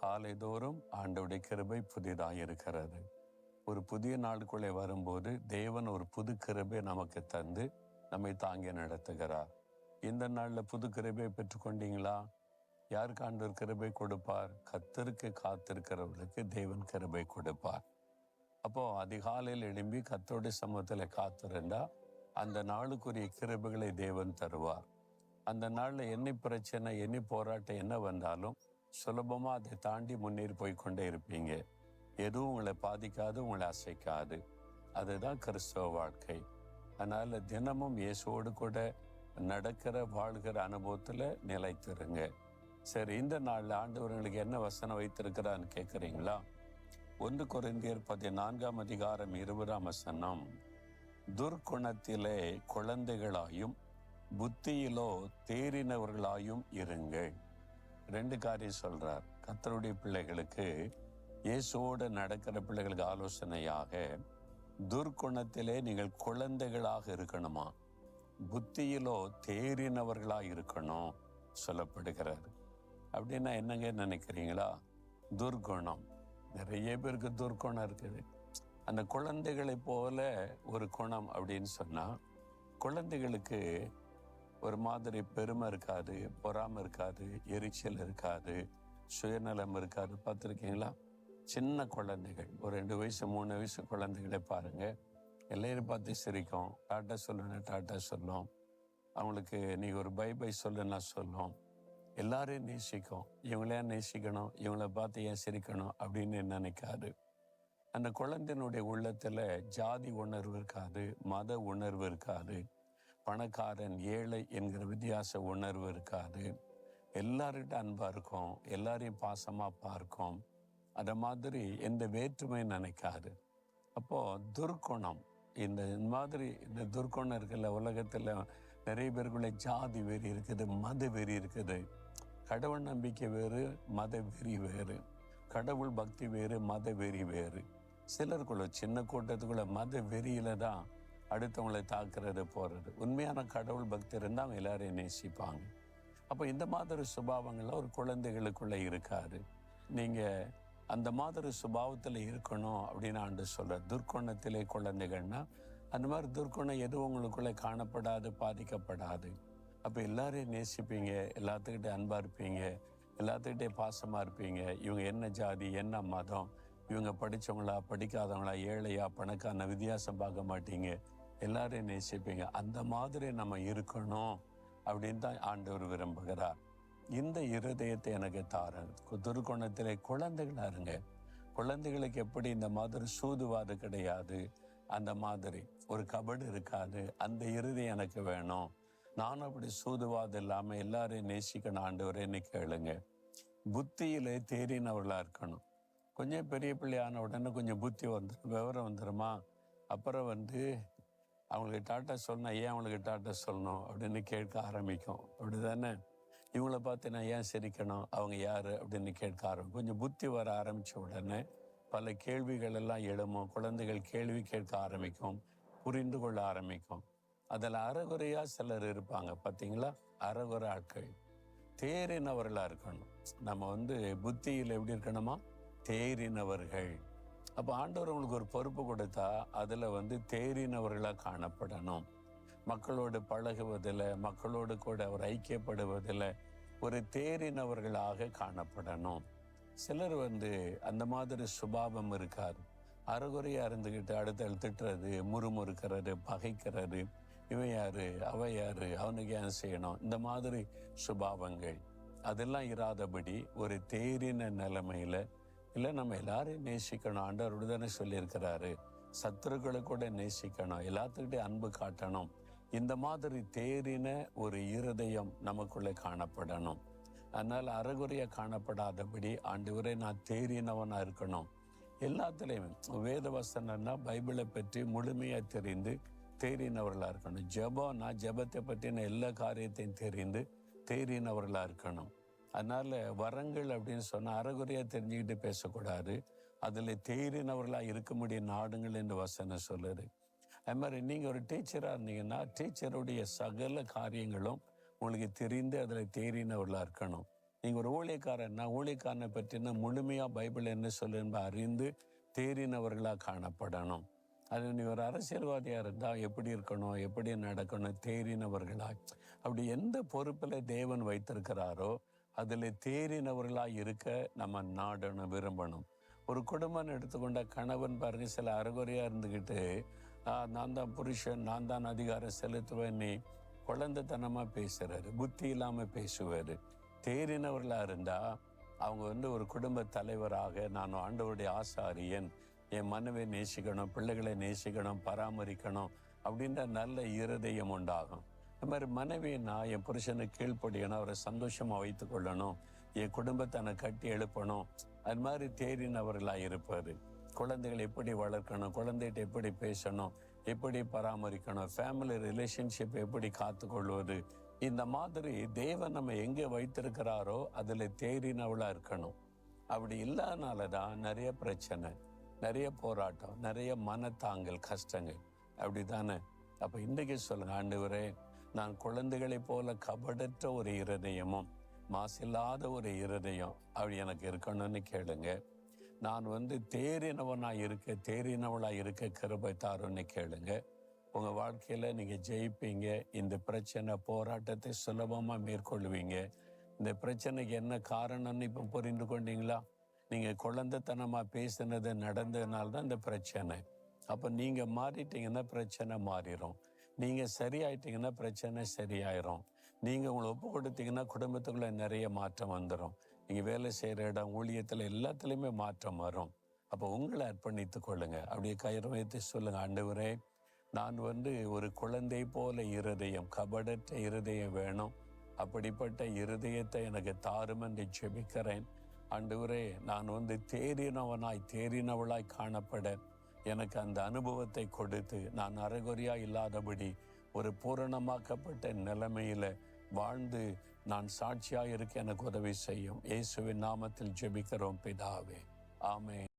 காலைதோறும் ஆண்டவுடைய கிருபை புதிதாக இருக்கிறது ஒரு புதிய நாளுக்குள்ளே வரும்போது தேவன் ஒரு புது கிருபை நமக்கு தந்து நம்மை தாங்கி நடத்துகிறார். இந்த நாளில் புது கிருபை பெற்றுக்கொண்டீங்களா? யாருக்கு ஆண்டவர் கிருபை கொடுப்பார்? கத்தருக்கு காத்திருக்கிறவர்களுக்கு தேவன் கிருபை கொடுப்பார். அப்போ அதிகாலையில் எழும்பி கத்தோடைய சமூகத்தில் காத்திருந்தா அந்த நாளுக்குரிய கிருபைகளை தேவன் தருவார். அந்த நாளில் என்ன பிரச்சனை என்ன போராட்டம் என்ன வந்தாலும் சுலபமாக அதை தாண்டி முன்னேறி போய் கொண்டே இருப்பீங்க. எதுவும் உங்களை பாதிக்காது உங்களை அசைக்காது. அதுதான் கிறிஸ்தவ வாழ்க்கை. அதனால தினமும் இயேசுவோடு கூட நடக்கிற வாழ்கிற அனுபவத்தில் நிலைத்திருங்க. சரி இந்த நாளில் ஆண்டவர்களுக்கு என்ன வசனம் வைத்திருக்கிறான்னு கேட்குறீங்களா ஒன்று குறைந்தியர் பதினான்காம் அதிகாரம் இருபதாம் வசனம். துர்க்குணத்திலே குழந்தைகளாயும் புத்தியிலோ தேறினவர்களாயும் இருங்கள். ரெண்டு காரியம் சொல்றார். கத்தருடைய பிள்ளைகளுக்கு இயேசுவோடு நடக்கிற பிள்ளைகளுக்கு ஆலோசனையாக துர்க்குணத்திலே நீங்கள் குழந்தைகளாக இருக்கணுமா? புத்தியிலோ தேறினவர்களாக இருக்கணும் சொல்லப்படுகிறார். அப்படின்னா என்னங்க நினைக்கிறீங்களா? துர்குணம் நிறைய பேருக்கு துர்குணம் இருக்குது. அந்த குழந்தைகளை போல ஒரு குணம் அப்படின்னு சொன்னா குழந்தைகளுக்கு ஒரு மாதிரி பெருமை இருக்காது பொறாமை இருக்காது எரிச்சல் இருக்காது சுயநலம் இருக்காது. பார்த்துருக்கீங்களா? சின்ன குழந்தைகள் ஒரு ரெண்டு வயசு மூணு வயசு குழந்தைகளை பாருங்க. எல்லாரும் பார்த்து சிரிக்கும். டாட்டா சொல்லுன்னு டாட்டா சொல்லும். அவங்களுக்கு நீ ஒரு பை பை சொல்லுன்னா சொல்லும். எல்லாரையும் நேசிக்கும். இவங்களே நேசிக்கணும்? இவங்கள பார்த்து ஏன் சிரிக்கணும்? அப்படின்னு நினைக்காது. அந்த குழந்தையினுடைய உள்ளத்துல ஜாதி உணர்வு இருக்காது மத உணர்வு இருக்காது. பணக்காரன் ஏழை என்கிற வித்தியாச உணர்வு இருக்காது. எல்லார்கிட்ட அன்பா இருக்கும் எல்லாரையும் பாசமா பார்க்கும். அத மாதிரி எந்த வேற்றுமை நினைக்காது. அப்போ துர்க்குணம் இந்த மாதிரி இந்த துர்க்குணம் இருக்குல்ல உலகத்துல நிறைய பேருக்குள்ள ஜாதி வெறி இருக்குது மத வெறி இருக்குது. கடவுள் நம்பிக்கை வேறு மத வெறி வேறு. கடவுள் பக்தி வேறு மத வெறி வேறு. சிலருக்குள்ள சின்ன கூட்டத்துக்குள்ள மத வெறியில தான் அடுத்தவங்களை தாக்குறது போறது. உண்மையான கடவுள் பக்தி இருந்தால் அவங்க எல்லாரையும் நேசிப்பாங்க. அப்போ இந்த மாதிரி சுபாவங்கள்லாம் ஒரு குழந்தைகளுக்குள்ள இருக்காது நீங்க அந்த மாதிரி சுபாவத்தில் இருக்கணும் அப்படின்னு ஆண்டு சொல்ற துர்க்குணத்திலே குழந்தைகள்னா அந்த மாதிரி துர்க்குணம் எதுவும் உங்களுக்குள்ள காணப்படாது பாதிக்கப்படாது. அப்போ எல்லாரையும் நேசிப்பீங்க எல்லாத்துக்கிட்டே அன்பா இருப்பீங்க எல்லாத்துக்கிட்டே பாசமா இருப்பீங்க. இவங்க என்ன ஜாதி என்ன மதம் இவங்க படிச்சவங்களா படிக்காதவங்களா ஏழையா பணக்கான வித்தியாசம் பார்க்க மாட்டீங்க. எல்லாரையும் நேசிப்பீங்க அந்த மாதிரி நம்ம இருக்கணும் அப்படின்னு தான் ஆண்டவர் விரும்புகிறார். இந்த இருதயத்தை எனக்கு தாருங்க. துர்குணத்திலே குழந்தைகள் இருங்க. குழந்தைகளுக்கு எப்படி இந்த மாதிரி சூதுவாது கிடையாது? அந்த மாதிரி ஒரு கபடு இருக்காது. அந்த இருதயம் எனக்கு வேணும். நானும் அப்படி சூதுவாது இல்லாமல் எல்லாரையும் நேசிக்கணும் ஆண்டவரேன்னு கேளுங்க. புத்தியிலே தேறினவர்களாக இருக்கணும். கொஞ்சம் பெரிய பிள்ளையான உடனே கொஞ்சம் புத்தி வந்துடும் விவரம் வந்துடுமா அப்புறம் வந்து அவங்களுக்கு டாட்டா சொன்னா ஏன் அவங்களுக்கு டாட்டா சொல்லணும் அப்படின்னு கேட்க ஆரம்பிக்கும். அப்படிதானே? இவங்கள பார்த்து நான் ஏன் சிரிக்கணும்? அவங்க யாரு? அப்படின்னு கேட்க ஆரம்பிக்கும். கொஞ்சம் புத்தி வர ஆரம்பிச்ச உடனே பல கேள்விகள் எல்லாம் எழுமும் குழந்தைகள் கேள்வி கேட்க ஆரம்பிக்கும். புரிந்து கொள்ள ஆரம்பிக்கும். அதில் அறகுறையா சிலர் இருப்பாங்க. பார்த்தீங்களா? அறகுறை ஆட்கள். தேறினவர்களா இருக்கணும். நம்ம வந்து புத்தியில் எப்படி இருக்கணுமா? தேறினவர்கள். அப்போ ஆண்டவர் உங்களுக்கு ஒரு பொறுப்பு கொடுத்தா அதில் வந்து தேறினவர்களாக காணப்படணும். மக்களோடு பழகுவதில் மக்களோடு கூட அவர் ஐக்கியப்படுவதில் ஒரு தேறினவர்களாக காணப்படணும். சிலர் வந்து அந்த மாதிரி சுபாவம் இருக்காது. அறகுறையாக இருந்துக்கிட்டு அடுத்த திட்டுறது முறுமுறுக்கிறது பகைக்கிறது. இவன் யாரு? அவ யாரு? அவனுக்கு ஏன் செய்யணும்? இந்த மாதிரி சுபாவங்கள். அதெல்லாம் இராதபடி ஒரு தேறின நிலைமையில இல்லை நம்ம எல்லாரையும் நேசிக்கணும். ஆண்டவர் விடுதலை சொல்லியிருக்கிறாரு. சத்துருக்களை கூட நேசிக்கணும். எல்லாத்துக்கிட்டையும் அன்பு காட்டணும். இந்த மாதிரி தேறின ஒரு இருதயம் நமக்குள்ளே காணப்படணும். அதனால் அறகுறையாக காணப்படாதபடி ஆண்டவரே நான் தேறினவனாக இருக்கணும். எல்லாத்துலேயுமே. வேத வசனம்னா பைபிளை பற்றி முழுமையாக தெரிந்து தேறினவர்களாக இருக்கணும். ஜபம்னா ஜெபத்தை பற்றின எல்லா காரியத்தையும் தெரிந்து தேறினவர்களாக இருக்கணும். அதனால வரங்கள் அப்படின்னு சொன்னா அறகுறையா தெரிஞ்சுக்கிட்டு பேசக்கூடாது. அதுல தேறினவர்களா இருக்க முடியும் நாடுங்கள் என்று வசனம் சொல்லுது. அது மாதிரி நீங்க ஒரு டீச்சரா இருந்தீங்கன்னா டீச்சருடைய சகல காரியங்களும் உங்களுக்கு தெரிந்து அதுல தேறினவர்களா இருக்கணும். நீங்க ஒரு ஊழியக்காரன்னா ஊழியக்காரனை பற்றின முழுமையா பைபிள் என்ன சொல்லுன்னு அறிந்து தேறினவர்களா காணப்படணும். அது நீ ஒரு அரசியல்வாதியா இருந்தா எப்படி இருக்கணும் எப்படி நடக்கணும் தேறினவர்களா? அப்படி எந்த பொறுப்புல தேவன் வைத்திருக்கிறாரோ அதில் தேறினவர்களாக இருக்க நம்ம நாடணும் விரும்பணும். ஒரு குடும்பம் எடுத்துக்கொண்ட கணவன் பாருங்க சில அறகுறையாக இருந்துக்கிட்டு நான் தான் புருஷன் நான் தான் அதிகாரம் செலுத்துவேன் நீ பேசுகிறாரு புத்தி இல்லாமல் பேசுவார். தேறினவர்களாக இருந்தால் அவங்க வந்து ஒரு குடும்ப தலைவராக நான் ஆண்டவருடைய ஆசாரியன் என் மனைவை நேசிக்கணும் பிள்ளைகளை நேசிக்கணும் பராமரிக்கணும் அப்படின்ற நல்ல இருதயம் உண்டாகும். அது மாதிரி மனைவி நான் என் புருஷனுக்கு கீழ்ப்படியணும் அவரை சந்தோஷமா வைத்துக் கொள்ளணும் என் குடும்பத்தை நான் கட்டி எழுப்பணும். அது மாதிரி தேறினவர்களா இருப்பாரு. குழந்தைகளை எப்படி வளர்க்கணும் குழந்தைகிட்ட எப்படி பேசணும் எப்படி பராமரிக்கணும் ஃபேமிலி ரிலேஷன்ஷிப் எப்படி காத்துக்கொள்வது. இந்த மாதிரி தேவன் நம்ம எங்கே வைத்திருக்கிறாரோ அதில் தேறினவளா இருக்கணும். அப்படி இல்லாதனால தான் நிறைய பிரச்சனை நிறைய போராட்டம் நிறைய மனத்தாங்கல் கஷ்டங்கள். அப்படி தானே அப்போ இன்றைக்கி சொல்லுங்க ஆண்டவரே நான் குழந்தைகளைப் போல கபடற்ற ஒரு இருதயமும் மாசில்லாத ஒரு இருதயம் அப்படி எனக்கு இருக்கணும்னு கேளுங்க. நான் வந்து தேறினவனாக இருக்க தேறினவளாக இருக்க கிருபை தாருன்னு கேளுங்க. உங்கள் வாழ்க்கையில் நீங்கள் ஜெயிப்பீங்க. இந்த பிரச்சனை போராட்டத்தை சுலபமாக மேற்கொள்வீங்க. இந்த பிரச்சனைக்கு என்ன காரணம்னு இப்போ புரிந்து கொண்டீங்களா? நீங்கள் குழந்தைத்தனமாக பேசினது நடந்ததுனால தான் இந்த பிரச்சனை. அப்போ நீங்கள் மாறிட்டீங்கன்னா பிரச்சனை மாறிடும் நீங்கள் சரியாயிட்டீங்கன்னா பிரச்சனை சரியாயிரும். நீங்கள் உங்களை ஒப்பு கொடுத்தீங்கன்னா குடும்பத்துக்குள்ளே நிறைய மாற்றம் வந்துடும் நீங்கள் வேலை செய்கிற இடம் ஊழியத்தில் எல்லாத்துலேயுமே மாற்றம் வரும். அப்போ உங்களை அர்ப்பணித்து கொள்ளுங்க. அப்படியே கயிறு வைத்து சொல்லுங்கள் ஆண்டவரே நான் வந்து ஒரு குழந்தை போல இருதயம் கபடற்ற இருதயம் வேணும். அப்படிப்பட்ட இருதயத்தை எனக்கு தாரும் என்று ஜெபிக்கிறேன். ஆண்டவரே நான் வந்து தேறினவனாய் தேறினவளாய் காணப்பட. எனக்கு அந்த அனுபவத்தை கொடுத்து நான் அறகுறையா இல்லாதபடி ஒரு பூரணமாக்கப்பட்ட நிலைமையில வாழ்ந்து நான் சாட்சியாக இருக்க எனக்கு உதவி செய்யும். இயேசுவின் நாமத்தில் ஜெபிக்கிறோம் பிதாவே. ஆமே